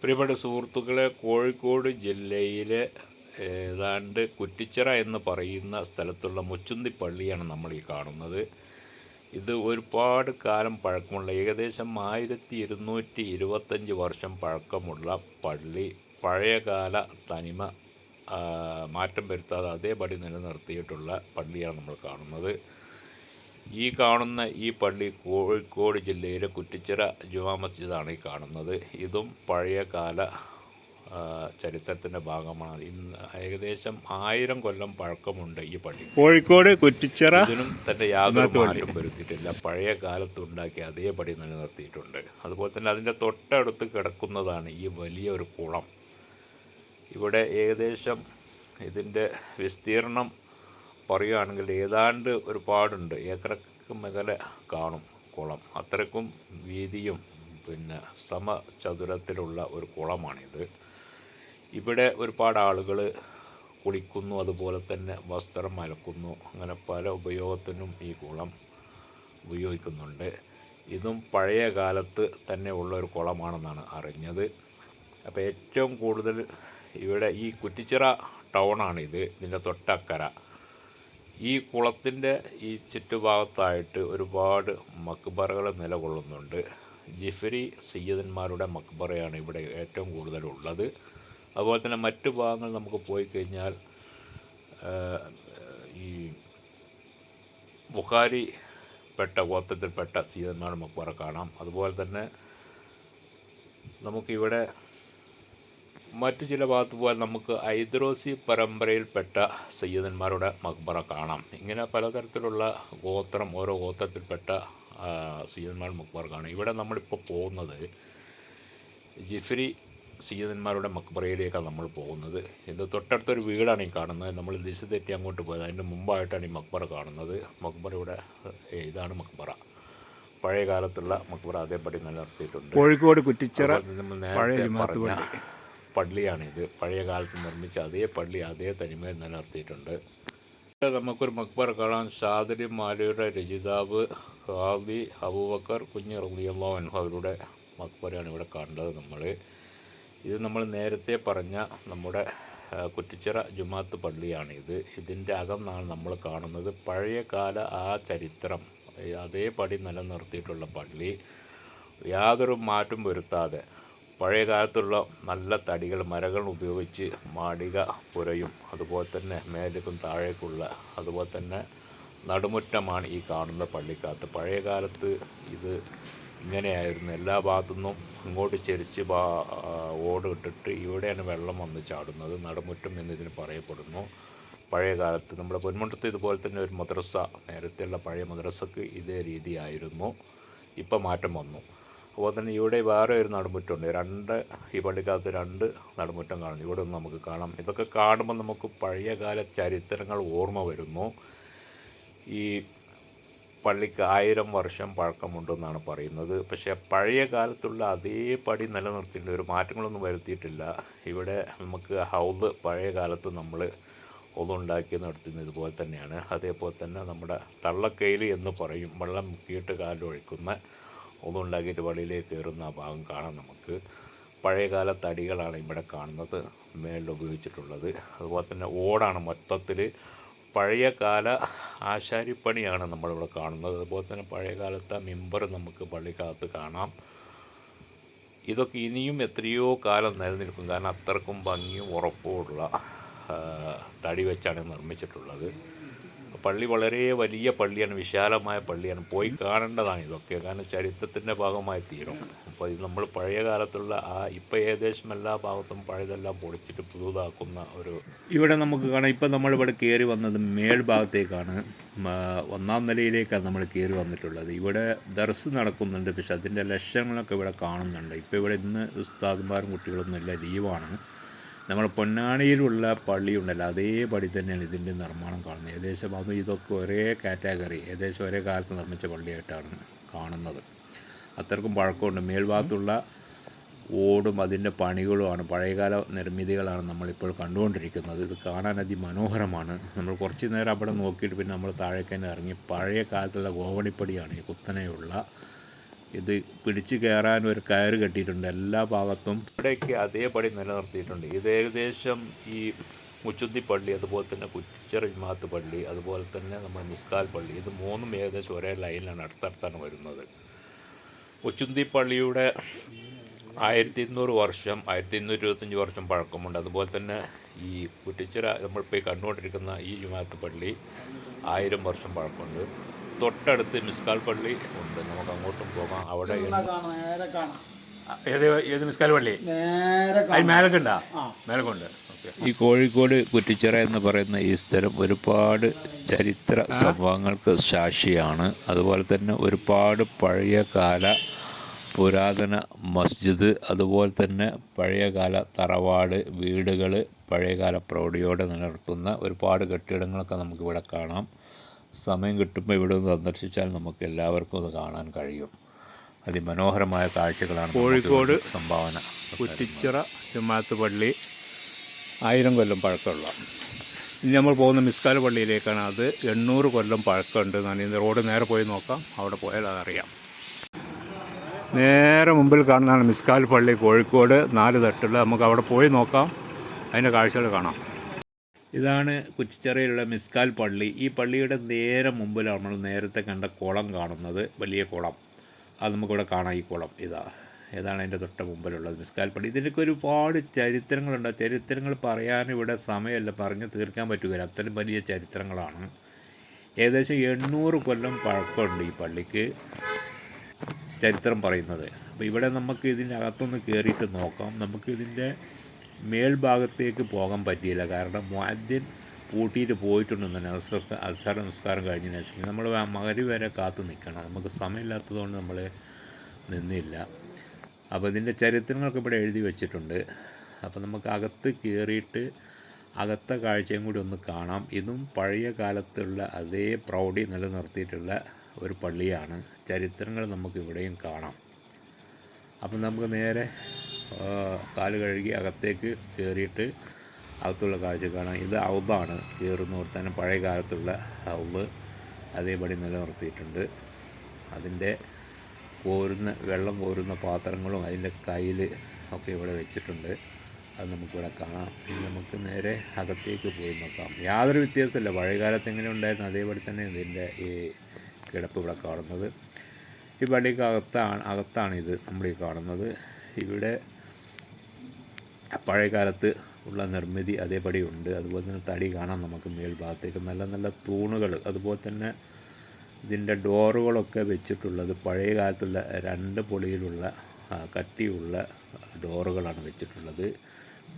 പ്രിയപ്പെട്ട സുഹൃത്തുക്കളെ കോഴിക്കോട് ജില്ലയിലെ ഏതാണ്ട് കുറ്റിച്ചിറ എന്ന് പറയുന്ന സ്ഥലത്തുള്ള മുച്ചുന്തി പള്ളിയാണ് നമ്മൾ ഈ കാണുന്നത്. ഇത് ഒരുപാട് കാലം പഴക്കമുള്ള ഏകദേശം ആയിരത്തി ഇരുന്നൂറ്റി ഇരുപത്തഞ്ച് വർഷം പഴക്കമുള്ള പള്ളി. പഴയകാല തനിമ മാറ്റം വരുത്താതെ അതേപടി നിലനിർത്തിയിട്ടുള്ള പള്ളിയാണ് നമ്മൾ കാണുന്നത്. ഈ കാണുന്ന ഈ പള്ളി കോഴിക്കോട് ജില്ലയിലെ കുറ്റിച്ചിറ ജുമാ മസ്ജിദാണ് ഈ കാണുന്നത്. ഇതും പഴയകാല കാല ചരിത്രത്തിന്റെ ഭാഗമാണ്. ഇന്ന് ഏകദേശം ആയിരം കൊല്ലം പഴക്കമുണ്ട് ഈ പള്ളി. കോഴിക്കോട് കുറ്റിച്ചിറ ഇതിനും തന്റെ യാതൊരു മാറ്റം വരുത്തിയിട്ടില്ല. പഴയ കാലത്ത് ഉണ്ടാക്കിയ അതേപടി നിലനിർത്തിയിട്ടുണ്ട്. അതുപോലെ തന്നെ അതിന്റെ തൊട്ടടുത്ത് കിടക്കുന്നതാണ് ഈ വലിയ ഒരു കുളം. ഇവിടെ ഏകദേശം ഇതിന്റെ വിസ്തീർണം പറയുകയാണെങ്കിൽ ഏതാണ്ട് ഒരുപാടുണ്ട്. ഏക്കറക്ക് മേഖല കാണും കുളം. അത്രക്കും വീതിയും പിന്നെ സമചതുരത്തിലുള്ള ഒരു കുളമാണിത്. ഇവിടെ ഒരുപാട് ആളുകൾ കുളിക്കുന്നു അതുപോലെ തന്നെ വസ്ത്രം അലക്കുന്നു. അങ്ങനെ പല ഉപയോഗത്തിനും ഈ കുളം ഉപയോഗിക്കുന്നുണ്ട്. ഇതും പഴയ കാലത്ത് തന്നെ ഉള്ള ഒരു കുളമാണെന്നാണ് അറിഞ്ഞത്. അപ്പോൾ ഏറ്റവും കൂടുതൽ ഇവിടെ ഈ കുറ്റിച്ചിറ ടൗണാണിത്. ഇത് ഇതിന്റെ തൊട്ടക്കര. ഈ കുളത്തിന്റെ ഈ ചുറ്റുഭാഗത്തായിട്ട് ഒരുപാട് മക്ബറകൾ നിലകൊള്ളുന്നുണ്ട്. ജിഫരി സയ്യദന്മാരുടെ മക്ബറയാണ് ഇവിടെ ഏറ്റവും കൂടുതലുള്ളത്. അതുപോലെ തന്നെ മറ്റു ഭാഗങ്ങൾ നമുക്ക് പോയി കഴിഞ്ഞാൽ ഈ ബുഖാരി പെട്ട ഗോത്രത്തിൽപ്പെട്ട സീതന്മാരുടെ മക്ബറ കാണാം. അതുപോലെ തന്നെ നമുക്കിവിടെ മറ്റു ചില ഭാഗത്ത് പോയാൽ നമുക്ക് ഐദ്രോസി പരമ്പരയിൽപ്പെട്ട സയ്യിദന്മാരുടെ മക്ബറ കാണാം. ഇങ്ങനെ പലതരത്തിലുള്ള ഗോത്രം ഓരോ ഗോത്രത്തിൽപ്പെട്ട സയ്യിദന്മാരുടെ മക്ബറ കാണാം. ഇവിടെ നമ്മളിപ്പോൾ പോകുന്നത് ജിഫ്രി സീതന്മാരുടെ മക്ബറയിലേക്കാണ് നമ്മൾ പോകുന്നത്. ഇത് തൊട്ടടുത്തൊരു വീടാണ് ഈ കാണുന്നത്. നമ്മൾ ദിശ തെറ്റി അങ്ങോട്ട് പോയത്. അതിന്റെ മുമ്പായിട്ടാണ് ഈ മക്ബറ കാണുന്നത്. മക്ബറയുടെ ഇവിടെ ഇതാണ് മക്ബറ. പഴയ കാലത്തുള്ള മക്ബറ അതേപടി നിലനിർത്തിയിട്ടുണ്ട്. കോഴിക്കോട് കുറ്റിച്ചിറ നമ്മൾ പഴയ നേരത്തെ ജമാഅത്ത് പറഞ്ഞ പള്ളിയാണിത്. പഴയ കാലത്ത് നിർമ്മിച്ച അതേ പള്ളി അതേ തനിമയിൽ നിലനിർത്തിയിട്ടുണ്ട്. നമുക്കൊരു മക്ബർ കാണാൻ സാദരി മാലയുടെ രചിതാവ് ഹാബി അബൂബക്കർ കുഞ്ഞ് അൻഹു അവരുടെ മക്ബറയാണ് ഇവിടെ കണ്ടത് നമ്മൾ. ഇത് നമ്മൾ നേരത്തെ പറഞ്ഞ നമ്മുടെ കുറ്റിച്ചിറ ജുമാത്ത് പള്ളിയാണ് ഇത് ഇതിന്റെ അകം നിന്നാണ് നമ്മൾ കാണുന്നത്. പഴയ കാല ആ ചരിത്രം അതേപടി നിലനിർത്തിയിട്ടുള്ള പള്ളി യാതൊരു മാറ്റം വരുത്താതെ പഴയ കാലത്തുള്ള നല്ല തടികൾ മരങ്ങൾ ഉപയോഗിച്ച് മാടിക പുരയും അതുപോലെ തന്നെ മേലേക്കും താഴേക്കുള്ള അതുപോലെ തന്നെ നടുമുറ്റമാണ് ഈ കാണുന്ന പള്ളിക്കകത്ത്. പഴയ കാലത്ത് ഇത് ഇങ്ങനെയായിരുന്നു. എല്ലാ ഭാഗത്തു നിന്നും ഇങ്ങോട്ട് ചെരിച്ച് ബാ ഓട് ഇട്ടിട്ട് ഇവിടെയാണ് വെള്ളം വന്ന് ചാടുന്നത്. നടുമുറ്റം എന്ന് ഇതിന് പറയപ്പെടുന്നു. പഴയ കാലത്ത് നമ്മുടെ പൊന്മുട്ടത്ത് ഇതുപോലെ തന്നെ ഒരു മദ്രസ നേരത്തെയുള്ള പഴയ മദ്രസക്ക് ഇതേ രീതിയായിരുന്നു. ഇപ്പം മാറ്റം വന്നു. അതുപോലെ തന്നെ ഇവിടെ വേറെ ഒരു നടുമുറ്റമുണ്ട്. രണ്ട് ഈ പള്ളിക്കകത്ത് രണ്ട് നടുമുറ്റം കാണുന്നു. ഇവിടെ ഒന്ന് നമുക്ക് കാണാം. ഇതൊക്കെ കാണുമ്പോൾ നമുക്ക് പഴയകാല ചരിത്രങ്ങൾ ഓർമ്മ വരുന്നു. ഈ പള്ളിക്ക് ആയിരം വർഷം പഴക്കമുണ്ടെന്നാണ് പറയുന്നത്. പക്ഷേ പഴയ കാലത്തുള്ള അതേപടി നിലനിർത്തിയിട്ടുണ്ട്. ഒരു മാറ്റങ്ങളൊന്നും വരുത്തിയിട്ടില്ല. ഇവിടെ നമുക്ക് ഹൗദ് പഴയ കാലത്ത് നമ്മൾ ഒന്നുണ്ടാക്കി നടത്തുന്നത് ഇതുപോലെ തന്നെയാണ്. അതേപോലെ തന്നെ നമ്മുടെ തള്ളക്കയിൽ എന്ന് പറയും. വെള്ളം മുക്കിയിട്ട് കാലൊഴിക്കുന്ന ഒന്നുണ്ടാക്കിയിട്ട് പള്ളിയിലേക്ക് കയറുന്ന ആ ഭാഗം കാണാം നമുക്ക്. പഴയകാല തടികളാണ് ഇവിടെ കാണുന്നത് മേളിൽ ഉപയോഗിച്ചിട്ടുള്ളത്. അതുപോലെ തന്നെ ഓടാണ് മൊത്തത്തിൽ പഴയകാല ആശാരിപ്പണിയാണ് നമ്മളിവിടെ കാണുന്നത്. അതുപോലെ തന്നെ പഴയകാലത്തെ മെമ്പർ നമുക്ക് പള്ളിക്കകത്ത് കാണാം. ഇതൊക്കെ ഇനിയും എത്രയോ കാലം നിലനിൽക്കും. കാരണം അത്രക്കും ഭംഗിയും ഉറപ്പുമുള്ള തടി വെച്ചാണ് നിർമ്മിച്ചിട്ടുള്ളത്. പള്ളി വളരെ വലിയ പള്ളിയാണ് വിശാലമായ പള്ളിയാണ്. പോയി കാണേണ്ടതാണ് ഇതൊക്കെ. കാരണം ചരിത്രത്തിന്റെ ഭാഗമായി തീരും. അപ്പോൾ ഇത് നമ്മൾ പഴയ കാലത്തുള്ള ആ ഇപ്പോൾ ഏകദേശം എല്ലാ ഭാഗത്തും പഴയതെല്ലാം പൊളിച്ചിട്ട് പുതുതാക്കുന്ന ഒരു ഇവിടെ നമുക്ക് കാണാം. ഇപ്പം നമ്മളിവിടെ കയറി വന്നത് മേൽഭാഗത്തേക്കാണ്. ഒന്നാം നിലയിലേക്കാണ് നമ്മൾ കയറി വന്നിട്ടുള്ളത്. ഇവിടെ ദർസ് നടക്കുന്നുണ്ട്. പക്ഷെ അതിന്റെ ലക്ഷണങ്ങളൊക്കെ ഇവിടെ കാണുന്നുണ്ട്. ഇപ്പോൾ ഇവിടെ ഇന്ന് ഉസ്താദുമാരും കുട്ടികളൊന്നും ഇല്ല ലീവാണ്. നമ്മൾ പൊന്നാണിയിലുള്ള പള്ളി ഉണ്ടല്ലോ അതേപടി തന്നെയാണ് ഇതിന്റെ നിർമ്മാണം കാണുന്നത്. ഏകദേശം അത് ഇതൊക്കെ ഒരേ കാറ്റഗറി ഏകദേശം ഒരേ കാലത്ത് നിർമ്മിച്ച പള്ളിയായിട്ടാണ് കാണുന്നത്. അത്രക്കും പഴക്കമുണ്ട്. മേൽഭാഗത്തുള്ള ഓടും അതിന്റെ പണികളുമാണ് പഴയകാല നിർമ്മിതികളാണ് നമ്മളിപ്പോൾ കണ്ടുകൊണ്ടിരിക്കുന്നത്. ഇത് കാണാൻ അതിമനോഹരമാണ്. നമ്മൾ കുറച്ച് നേരം അവിടെ നോക്കിയിട്ട് പിന്നെ നമ്മൾ താഴേക്ക് തന്നെ ഇറങ്ങി പഴയ കാലത്തുള്ള ഗോവണിപ്പടിയാണ് ഈ കുത്തനെയുള്ള ഇത് പിടിച്ചു കയറാൻ ഒരു കയറ് കെട്ടിയിട്ടുണ്ട്. എല്ലാ ഭാഗത്തും ഇവിടേക്ക് അതേപടി നിലനിർത്തിയിട്ടുണ്ട്. ഇത് ഏകദേശം ഈ മുച്ചുന്തി പള്ളി അതുപോലെ തന്നെ കുച്ചറിമാത്ത് പള്ളി അതുപോലെ തന്നെ നമ്മുടെ നിസ്കാൽ പള്ളി. ഇത് മൂന്നും ഏകദേശം ഒരേ ലൈനിലാണ് അടുത്തടുത്താണ് വരുന്നത്. ഉച്ചുന്തി പള്ളിയുടെ ആയിരത്തി ഇരുന്നൂറ് വർഷം ആയിരത്തി ഇരുന്നൂറ്റി ഇരുപത്തഞ്ച് വർഷം പഴക്കമുണ്ട്. അതുപോലെ തന്നെ ഈ കുറ്റിച്ചിറ നമ്മളിപ്പോൾ ഈ കണ്ടുകൊണ്ടിരിക്കുന്ന ഈ ജുമാത്ത് പള്ളി ആയിരം വർഷം പഴക്കമുണ്ട്. തൊട്ടടുത്ത് മിസ്കാൽ പള്ളി ഉണ്ട്. നമുക്ക് അങ്ങോട്ടും പോകാം. അവിടെ ഏത് ഏത് മിസ്കാൽ പള്ളി? അതിന് മേലക്കുണ്ടാ മേലക്കുണ്ട് ഈ കോഴിക്കോട് കുറ്റിച്ചിറ എന്ന് പറയുന്ന ഈ സ്ഥലം ഒരുപാട് ചരിത്ര സംഭവങ്ങൾക്ക് സാക്ഷിയാണ്. അതുപോലെ തന്നെ ഒരുപാട് പഴയ കാല പുരാതന മസ്ജിദ് അതുപോലെ തന്നെ പഴയകാല തറവാട് വീടുകൾ പഴയകാല പ്രൗഢിയോടെ നിലനിർത്തുന്ന ഒരുപാട് കെട്ടിടങ്ങളൊക്കെ നമുക്കിവിടെ കാണാം. സമയം കിട്ടുമ്പോൾ ഇവിടെ നിന്ന് സന്ദർശിച്ചാൽ നമുക്ക് എല്ലാവർക്കും അത് കാണാൻ കഴിയും. അതിമനോഹരമായ കാഴ്ചകളാണ് കോഴിക്കോട് സംഭാവന കുറ്റിച്ചിറ ചുമ്മാത്ത് പള്ളി ആയിരം കൊല്ലം പഴക്കമുള്ള. ഇനി നമ്മൾ പോകുന്ന മിസ്കാല പള്ളിയിലേക്കാണ് അത് എണ്ണൂറ് കൊല്ലം പഴക്കമുണ്ട് ഞാൻ ഇന്ന് റോഡ് നേരെ പോയി നോക്കാം. അവിടെ പോയാൽ അതറിയാം. നേരെ മുമ്പിൽ കാണുന്നതാണ് മിസ്കാൽ പള്ളി കോഴിക്കോട് നാല് തട്ടുള്ള. നമുക്ക് അവിടെ പോയി നോക്കാം. അതിന്റെ കാഴ്ചകൾ കാണാം. ഇതാണ് കുറ്റിച്ചിറയിലുള്ള മിസ്കാൽ പള്ളി. ഈ പള്ളിയുടെ നേരെ മുമ്പിലാണ് നമ്മൾ നേരത്തെ കണ്ട കുളം കാണുന്നത്. വലിയ കുളം. അത് നമുക്കിവിടെ കാണാം. ഈ കുളം ഇതാ. ഏതാണ് അതിന്റെ തൊട്ട് മുമ്പിലുള്ളത് മിസ്കാൽ പള്ളി. ഇതിന്റെയൊക്കെ ഒരുപാട് ചരിത്രങ്ങളുണ്ട്. ചരിത്രങ്ങൾ പറയാൻ ഇവിടെ സമയമല്ല. പറഞ്ഞ് തീർക്കാൻ പറ്റുകയില്ല അത്രയും വലിയ ചരിത്രങ്ങളാണ്. ഏകദേശം എണ്ണൂറ് കൊല്ലം പഴക്കമുണ്ട് ഈ പള്ളിക്ക് ചരിത്രം പറയുന്നത്. അപ്പോൾ ഇവിടെ നമുക്ക് ഇതിന്റെ അകത്തൊന്ന് കയറിയിട്ട് നോക്കാം. നമുക്ക് ഇതിന്റെ മേൽഭാഗത്തേക്ക് പോകാൻ പറ്റിയില്ല. കാരണം മുഅദ്ദിൻ പൂട്ടിയിട്ട് പോയിട്ടുണ്ടെന്ന് തന്നെ. അസർ നമസ്കാരം കഴിഞ്ഞതിന് ശേഷം. നമ്മൾ മകരി വരെ കാത്തു നിൽക്കണം. നമുക്ക് സമയമില്ലാത്തതുകൊണ്ട് നമ്മൾ നിന്നില്ല. അപ്പോൾ ഇതിന്റെ ചരിത്രങ്ങളൊക്കെ ഇവിടെ എഴുതി വെച്ചിട്ടുണ്ട്. അപ്പോൾ നമുക്ക് അകത്ത് കയറിയിട്ട് അകത്തെ കാഴ്ചയും കൂടി ഒന്ന് കാണാം. ഇതും പഴയ കാലത്തുള്ള അതേ പ്രൗഢി നിലനിർത്തിയിട്ടുള്ള ഒരു പള്ളിയാണ്. ചരിത്രങ്ങൾ നമുക്ക് ഇവിടെയും കാണാം. അപ്പം നമുക്ക് നേരെ കാൽ കഴുകി അകത്തേക്ക് കയറിയിട്ട് അകത്തുള്ള കാഴ്ച കാണാം. ഇത് ഔബാണ്. കയറുന്നവർ തന്നെ പഴയ കാലത്തുള്ള ഔബ്. അതേപടി നിലനിർത്തിയിട്ടുണ്ട്. അതിന്റെ കോരുന്ന വെള്ളം കോരുന്ന പാത്രങ്ങളും അതിന്റെ കയ്യിൽ ഒക്കെ ഇവിടെ വെച്ചിട്ടുണ്ട്. അത് നമുക്കിവിടെ കാണാം. ഇനി നമുക്ക് നേരെ അകത്തേക്ക് പോയി നോക്കാം. യാതൊരു വ്യത്യാസമില്ല. പഴയ കാലത്ത് എങ്ങനെ ഉണ്ടായിരുന്നു അതേപടി തന്നെ ഇതിന്റെ ഈ കിടപ്പ് ഇവിടെ കാണുന്നത്. ഈ പള്ളിക്ക് അകത്താണ് അകത്താണിത് നമ്മൾ ഈ കാണുന്നത്. ഇവിടെ പഴയ കാലത്ത് ഉള്ള നിർമ്മിതി അതേപടി ഉണ്ട്. അതുപോലെ തന്നെ തടി കാണാം നമുക്ക് മേൽഭാഗത്തേക്ക്. നല്ല നല്ല തൂണുകൾ അതുപോലെ തന്നെ ഇതിന്റെ ഡോറുകളൊക്കെ വെച്ചിട്ടുള്ളത് പഴയ കാലത്തുള്ള രണ്ട് പൊളിയിലുള്ള കട്ടിയുള്ള ഡോറുകളാണ് വെച്ചിട്ടുള്ളത്.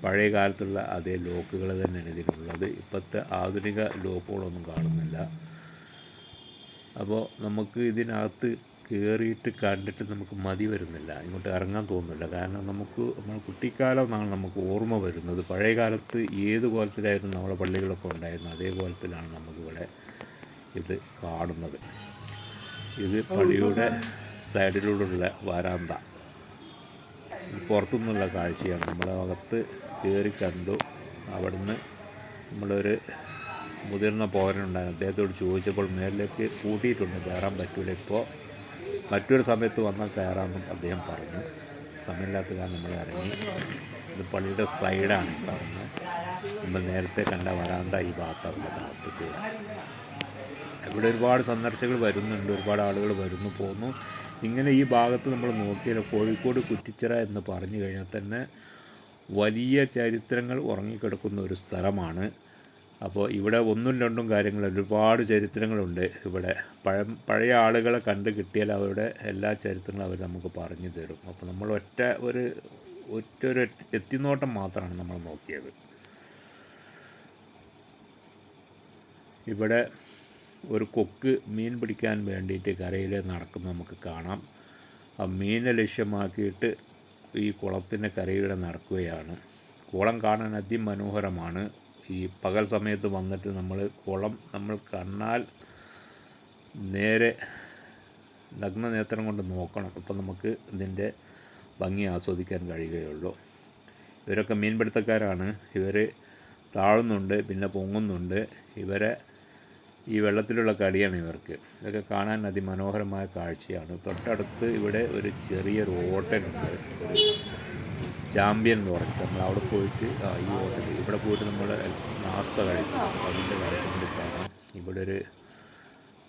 പഴയ കാലത്തുള്ള അതേ ലോക്കുകൾ തന്നെയാണ് ഇതിനുള്ളത് ഇപ്പോഴത്തെ ആധുനിക ലോക്കുകളൊന്നും കാണുന്നില്ല. അപ്പോൾ നമുക്ക് ഇതിനകത്ത് കയറിയിട്ട് കണ്ടിട്ട് നമുക്ക് മതി വരുന്നില്ല. ഇങ്ങോട്ട് ഇറങ്ങാൻ തോന്നുന്നില്ല. കാരണം നമുക്ക് നമ്മൾ കുട്ടിക്കാലം എന്നാണ് നമുക്ക് ഓർമ്മ വരുന്നത്. പഴയ കാലത്ത് ഏത് കോലത്തിലായിരുന്നു നമ്മളെ പള്ളികളൊക്കെ ഉണ്ടായിരുന്നത്? അതേ കോലത്തിലാണ് നമുക്കിവിടെ ഇത് കാണുന്നത്. ഇത് പള്ളിയുടെ സൈഡിലൂടെയുള്ള വരാന്ത. പുറത്തുനിന്നുള്ള കാഴ്ചയാണ്. നമ്മളെ അകത്ത് കയറി കണ്ടു. അവിടുന്ന് നമ്മളൊരു മുതിർന്ന പൗരനുണ്ടായിരുന്നു. അദ്ദേഹത്തോട് ചോദിച്ചപ്പോൾ മേലിലേക്ക് കൂട്ടിയിട്ടുണ്ട്. കയറാൻ പറ്റൂല ഇപ്പോൾ മറ്റൊരു സമയത്ത് വന്നാൽ കയറാമെന്നും അദ്ദേഹം പറഞ്ഞു. സമയമില്ലാത്ത കാരണം നമ്മൾ ഇറങ്ങി. ഇത് പള്ളിയുടെ സൈഡാണ് കാണുന്നത് നമ്മൾ നേരത്തെ കണ്ട വരാന്ത ഈ ഭാഗത്തുള്ള ഭാഗത്തേക്ക് ഇവിടെ ഒരുപാട് സന്ദർശകർ വരുന്നുണ്ട്. ഒരുപാട് ആളുകൾ വരുന്നു പോകുന്നു ഇങ്ങനെ ഈ ഭാഗത്ത് നമ്മൾ നോക്കിയാൽ കോഴിക്കോട് കുറ്റിച്ചിറ എന്ന് പറഞ്ഞു കഴിഞ്ഞാൽ തന്നെ വലിയ ചരിത്രങ്ങൾ ഉറങ്ങിക്കിടക്കുന്ന ഒരു സ്ഥലമാണ്. അപ്പോൾ ഇവിടെ ഒന്നും രണ്ടും കാര്യങ്ങൾ ഒരുപാട് ചരിത്രങ്ങളുണ്ട്. ഇവിടെ പഴ പഴയ ആളുകളെ കണ്ട് കിട്ടിയാൽ അവരുടെ എല്ലാ ചരിത്രങ്ങളും അവർ നമുക്ക് പറഞ്ഞു തരും. അപ്പോൾ നമ്മൾ ഒറ്റ ഒരു ഒറ്റ ഒരു എത്തിനോട്ടം മാത്രമാണ് നമ്മൾ നോക്കിയത്. ഇവിടെ ഒരു കൊക്ക് മീൻ പിടിക്കാൻ വേണ്ടിയിട്ട് കരയിൽ നടക്കുന്നത് നമുക്ക് കാണാം. ആ മീനെ ലക്ഷ്യമാക്കിയിട്ട് ഈ കുളത്തിന്റെ കരയിലൂടെ നടക്കുകയാണ്. കുളം കാണാൻ അതിമനോഹരമാണ്. ഈ പകൽ സമയത്ത് വന്നിട്ട് നമ്മൾ കുളം നമ്മൾ കണ്ണാൽ നേരെ നഗ്നനേത്രം കൊണ്ട് നോക്കണം. അപ്പം നമുക്ക് ഇതിന്റെ ഭംഗി ആസ്വദിക്കാൻ കഴിയുകയുള്ളൂ. ഇവരൊക്കെ മീൻപിടുത്തക്കാരാണ്. ഇവർ താഴുന്നുണ്ട് പിന്നെ പൊങ്ങുന്നുണ്ട്. ഇവരെ ഈ വെള്ളത്തിലുള്ള കളിയാണ് ഇവർക്ക്. ഇതൊക്കെ കാണാൻ അതിമനോഹരമായ കാഴ്ചയാണ്. തൊട്ടടുത്ത് ഇവിടെ ഒരു ചെറിയൊരു ഹോട്ടലുണ്ട് ചാമ്പ്യൻ എന്ന് പറഞ്ഞിട്ട് നമ്മൾ അവിടെ പോയിട്ട് ഈ ഹോട്ടൽ ഇവിടെ പോയിട്ട് നമ്മൾ നാസ്ത കഴിക്കും. അതിന്റെ കാണാം ഇവിടെ ഒരു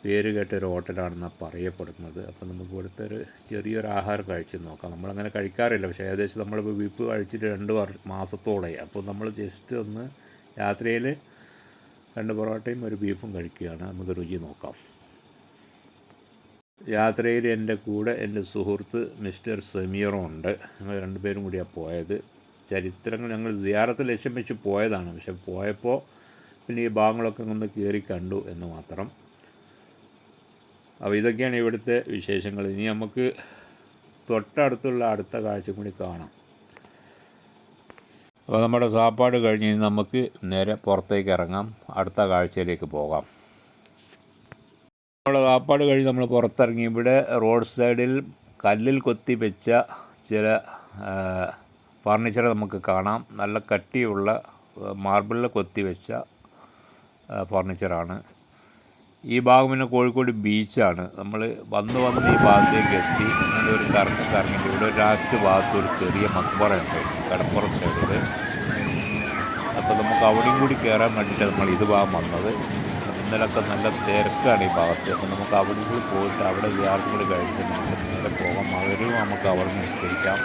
പേര് കേട്ട ഒരു ഹോട്ടലാണെന്നാണ് പറയപ്പെടുന്നത്. അപ്പോൾ നമുക്ക് ഇവിടുത്തെ ഒരു ചെറിയൊരു ആഹാരം കഴിച്ച് നോക്കാം. നമ്മളങ്ങനെ കഴിക്കാറില്ല. പക്ഷേ ഏകദേശം നമ്മളിപ്പോൾ വിപ്പ് കഴിച്ചിട്ട് രണ്ട് വർ മാസത്തോളമായി. അപ്പോൾ നമ്മൾ ജസ്റ്റ് ഒന്ന് രാത്രിയിൽ രണ്ട് പൊറോട്ടയും ഒരു ബീഫും കഴിക്കുകയാണ്. നമുക്ക് രുചി നോക്കാം. യാത്രയിൽ എന്റെ കൂടെ എന്റെ സുഹൃത്ത് മിസ്റ്റർ സെമിയറും ഉണ്ട്. ഞങ്ങൾ രണ്ടുപേരും കൂടിയാണ് പോയത്. ചരിത്രങ്ങൾ ഞങ്ങൾ സിയാറത്ത് ലക്ഷ്യം വെച്ച് പോയതാണ്. പക്ഷെ പോയപ്പോൾ പിന്നെ ഈ ഭാഗങ്ങളൊക്കെ ഒന്ന് കയറി കണ്ടു എന്ന് മാത്രം. അപ്പോൾ ഇതൊക്കെയാണ് ഇവിടുത്തെ വിശേഷങ്ങൾ. ഇനി നമുക്ക് തൊട്ടടുത്തുള്ള അടുത്ത കാഴ്ച കൂടി കാണാം. അപ്പോൾ നമ്മുടെ സാപ്പാട് കഴിഞ്ഞ് നമുക്ക് നേരെ പുറത്തേക്ക് ഇറങ്ങാം. അടുത്ത കാഴ്ചയിലേക്ക് പോകാം. നമ്മുടെ കാപ്പാട് കഴിഞ്ഞ് നമ്മൾ പുറത്തിറങ്ങി. ഇവിടെ റോഡ് സൈഡിൽ കല്ലിൽ കൊത്തി വെച്ച ചില ഫർണിച്ചർ നമുക്ക് കാണാം. നല്ല കട്ടിയുള്ള മാർബിളിൽ കൊത്തി വെച്ച ഫർണിച്ചറാണ് ഈ ഭാഗം പിന്നെ കോഴിക്കോട് ബീച്ചാണ് നമ്മൾ വന്ന് വന്ന് ഈ ഭാഗത്തേക്ക് എത്തി. അങ്ങനെ ഒരു കറങ്ങി കറങ്ങിയിട്ട് ഇവിടെ ലാസ്റ്റ് ഭാഗത്ത് ഒരു ചെറിയ മക്ബറയുണ്ട് കടപ്പുറം സൈഡിൽ അപ്പോൾ നമുക്ക് അവിടെയും കൂടി കയറാൻ വേണ്ടിയിട്ട് നമ്മൾ ഇത് ഭാഗം വന്നത്. ഇന്നലൊക്കെ നല്ല തിരക്കാണ് ഈ ഭാഗത്ത്. അപ്പോൾ നമുക്ക് അവിടെ കൂടി പോയിട്ട് അവിടെ വിദ്യാർത്ഥികൾ കൂടി കഴിച്ചിട്ട് നമുക്ക് നേരെ പോകാം. അവരും നമുക്ക് അവിടെ നിസ്കരിക്കാം.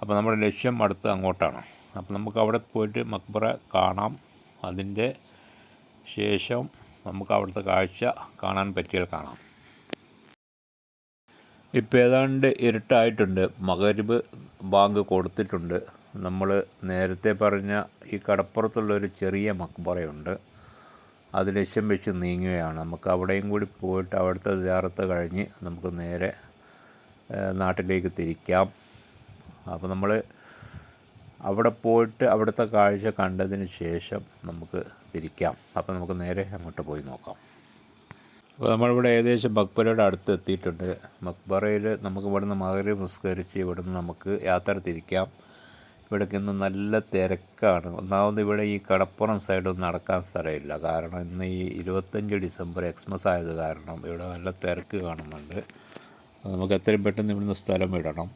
അപ്പോൾ നമ്മുടെ ലക്ഷ്യം അടുത്ത് അങ്ങോട്ടാണ്. അപ്പോൾ നമുക്ക് അവിടെ പോയിട്ട് മക്ബറ കാണാം. അതിന്റെ ശേഷം നമുക്ക് അവിടുത്തെ കാഴ്ച കാണാൻ പറ്റിയാൽ കാണാം. ഇപ്പോൾ ഏതാണ്ട് ഇരുട്ടായിട്ടുണ്ട്. മകരിബ് ബാങ്ക് കൊടുത്തിട്ടുണ്ട്. നമ്മൾ നേരത്തെ പറഞ്ഞ ഈ കടപ്പുറത്തുള്ള ഒരു ചെറിയ മക്ബറയുണ്ട്. അത് ലക്ഷ്യം വെച്ച് നീങ്ങുകയാണ്. നമുക്ക് അവിടെയും കൂടി പോയിട്ട് അവിടുത്തെ ജിയാറത്ത് കഴിഞ്ഞ് നമുക്ക് നേരെ നാട്ടിലേക്ക് തിരിക്കാം. അപ്പോൾ നമ്മൾ അവിടെ പോയിട്ട് അവിടുത്തെ കാഴ്ച കണ്ടതിന് ശേഷം നമുക്ക് തിരിക്കാം. അപ്പോൾ നമുക്ക് നേരെ അങ്ങോട്ട് പോയി നോക്കാം. അപ്പോൾ നമ്മളിവിടെ ഏകദേശം മക്ബറയുടെ അടുത്ത് എത്തിയിട്ടുണ്ട്. മക്ബറയിൽ നമുക്ക് ഇവിടുന്ന് മകരി നിസ്കരിച്ച് ഇവിടുന്ന് നമുക്ക് യാത്ര തിരിക്കാം. ഇവിടേക്ക് ഇന്ന് നല്ല തിരക്കാണ്. ഒന്നാമത് ഇവിടെ ഈ കടപ്പുറം സൈഡൊന്നും നടക്കാൻ സ്ഥലമില്ല. കാരണം ഇന്ന് ഈ ഇരുപത്തഞ്ച് ഡിസംബർ എക്സ്മസ് ആയത് കാരണം ഇവിടെ നല്ല തിരക്ക് കാണുന്നുണ്ട്. നമുക്ക് എത്രയും പെട്ടെന്ന് ഇവിടുന്ന് സ്ഥലം വിടണം.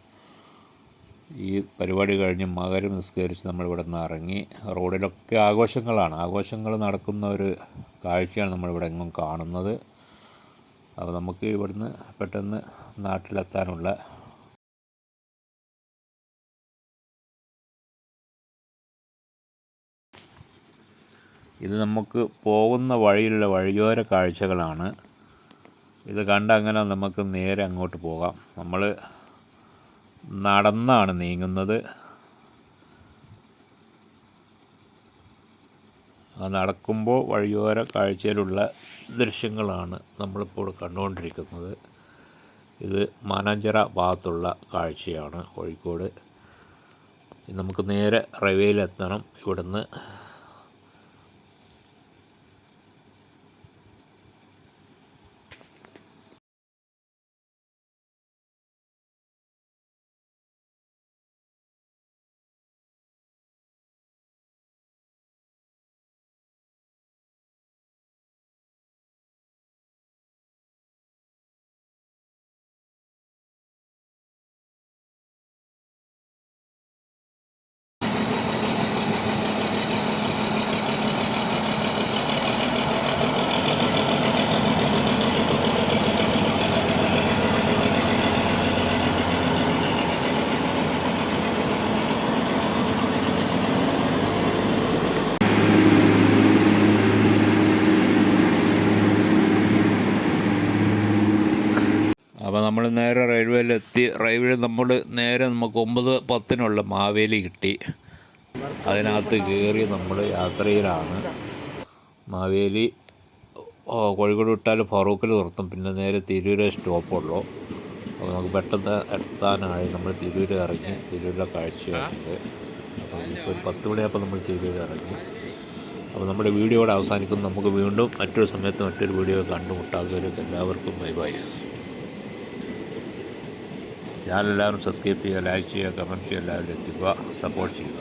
ഈ പരിപാടി കഴിഞ്ഞ് മകരം നിസ്കരിച്ച് നമ്മൾ ഇവിടെ നിന്ന് ഇറങ്ങി. റോഡിലൊക്കെ ആഘോഷങ്ങളാണ്. ആഘോഷങ്ങൾ നടക്കുന്ന ഒരു കാഴ്ചയാണ് നമ്മളിവിടെ എങ്ങും കാണുന്നത്. അപ്പോൾ നമുക്ക് ഇവിടുന്ന് പെട്ടെന്ന് നാട്ടിലെത്താനുള്ള ഇത് നമുക്ക് പോകുന്ന വഴിയിലുള്ള വഴിയോര കാഴ്ചകളാണ്. ഇത് കണ്ടങ്ങനെ നമുക്ക് നേരെ അങ്ങോട്ട് പോകാം. നമ്മൾ നടന്നാണ് നീങ്ങുന്നത്. നടക്കുമ്പോൾ വഴിയോര കാഴ്ചയിലുള്ള ദൃശ്യങ്ങളാണ് നമ്മളിപ്പോൾ കണ്ടുകൊണ്ടിരിക്കുന്നത്. ഇത് മാനാഞ്ചിറ ഭാഗത്തുള്ള കാഴ്ചയാണ് കോഴിക്കോട്. നമുക്ക് നേരെ റെയിൽവേയിലെത്തണം ഇവിടുന്ന് അപ്പോൾ നമ്മൾ നേരെ റെയിൽവേയിലെത്തി റെയിൽവേ നമ്മൾ നേരെ നമുക്ക് ഒമ്പത് പത്തിനുള്ള മാവേലി കിട്ടി. അതിനകത്ത് കയറി നമ്മൾ യാത്രയിലാണ്. മാവേലി കോഴിക്കോട് വിട്ടാൽ ഫറൂഖിൽ നിർത്തും. പിന്നെ നേരെ തിരൂരെ സ്റ്റോപ്പുള്ളൂ. അപ്പോൾ നമുക്ക് പെട്ടെന്ന് എത്താനായി. നമ്മൾ തിരൂർ ഇറങ്ങി. തിരൂരിലെ കാഴ്ചയുണ്ട് അപ്പോൾ ഇപ്പോൾ ഒരു പത്ത് മണിയായപ്പോൾ നമ്മൾ തിരൂർ ഇറങ്ങി. അപ്പോൾ നമ്മുടെ വീഡിയോ ഇവിടെ അവസാനിക്കുന്നു. നമുക്ക് വീണ്ടും മറ്റൊരു സമയത്ത് മറ്റൊരു വീഡിയോ കണ്ടുമുട്ടാത്തവർക്ക് എല്ലാവർക്കും ബൈ ബൈ. ചാനൽ സബ്സ്ക്രൈബ് ചെയ്യുക ലൈക്ക് ചെയ്യുക കമന്റ് ചെയ്യുക എല്ലാവരും എത്തിക്കുക സപ്പോർട്ട് ചെയ്യുക.